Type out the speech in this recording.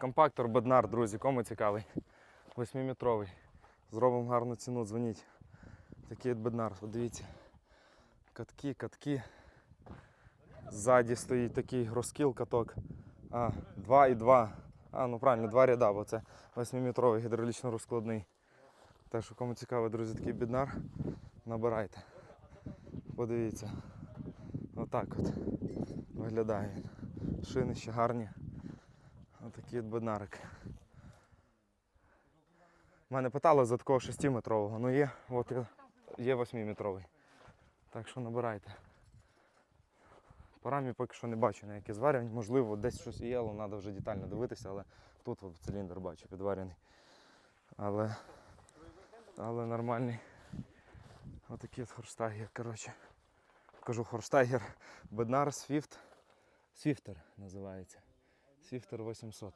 Компактор Беднар, друзі, кому цікавий. 8-метровий. Зробимо гарну ціну, дзвоніть. Такий от Беднар, от дивіться. Катки, катки. Ззаді стоїть такий розкіл каток. А, 2 і 2. А, ну правильно, два ряда, бо це 8-метровий гідравлічно розкладний. Так що кому цікаво, друзі, такий біднар, набирайте. Подивіться. Отак от виглядає. Шини ще гарні. Отакий от беднарик. Мене питали за такого 6-метрового, ну є, от є- є 8-метровий. Так що набирайте. По рамі поки що не бачу ніякі зварювання. Можливо, десь щось є, але треба вже детально дивитися, але тут циліндр бачу підварений. Але, але нормальний. Отакий от хорштайгер, коротше. Кажу хорштайгер. Беднар Swift. Свіфтер називається. Свіфтер 800.